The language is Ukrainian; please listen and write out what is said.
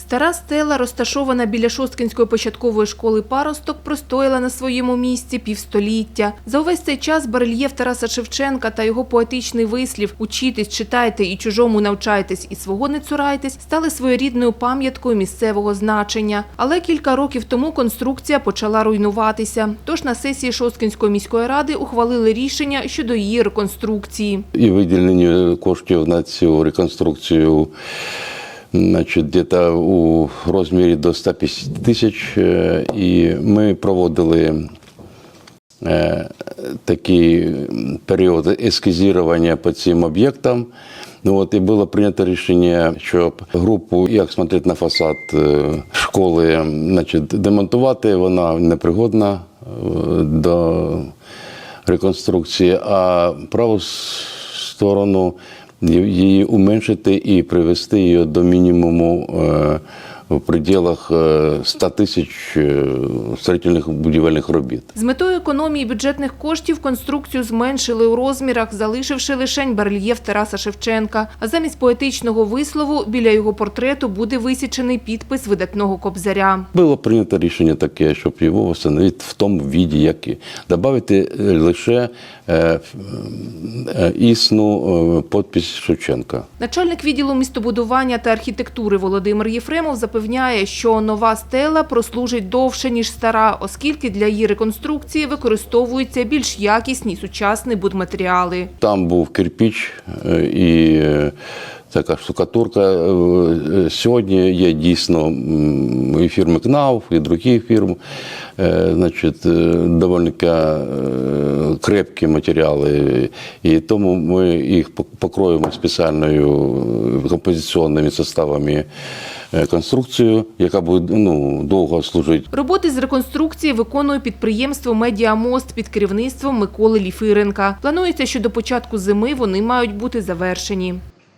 Стара стела, розташована біля Шосткинської початкової школи паросток, простояла на своєму місці півстоліття. За увесь цей час барельєф Тараса Шевченка та його поетичний вислів «Учітесь, читайте і чужому навчайтесь, і свого не цурайтесь» стали своєрідною пам'яткою місцевого значення. Але кілька років тому конструкція почала руйнуватися. Тож на сесії Шосткинської міської ради ухвалили рішення щодо її реконструкції. і виділення коштів на цю реконструкцію значить, где-то у розмірі до 150 тисяч. Е, І ми проводили е, такий період ескізування по цим об'єктам. Ну, от, і було прийнято рішення, щоб групу, як смотрети на фасад е, школи, значить, демонтувати, вона непригодна до реконструкції, а праву сторону її уменшити і привести її до мінімуму е, в пределах е, 100 тисяч е, строїтельних будівельних робіт. З метою економії бюджетних коштів конструкцію зменшили у розмірах, залишивши лишень барельєф Тараса Шевченка. А замість поетичного вислову біля його портрету буде висічений підпис видатного кобзаря. Було прийнято рішення таке, щоб його встановити в тому віді, як і додати е, лише е, е, існу е, подпись Шевченка. Начальник відділу містобудування та архітектури Володимир Єфремов запевняє, що нова стела прослужить довше, ніж стара, оскільки для її реконструкції використовуються більш якісні сучасні будматеріали. Там був кирпіч е, і е, така штукатурка. Е, Сьогодні є дійсно і фірми КНАУ, і другі фірми. Е, Значить, доволі крепкі матеріали, і тому ми їх пок- покроємо спеціальною композиційними составами конструкцію, яка буде ну, довго служити. Роботи з реконструкції виконує підприємство «Медіамост» під керівництвом Миколи Ліфиренка. Планується, що до початку зими вони мають бути завершені.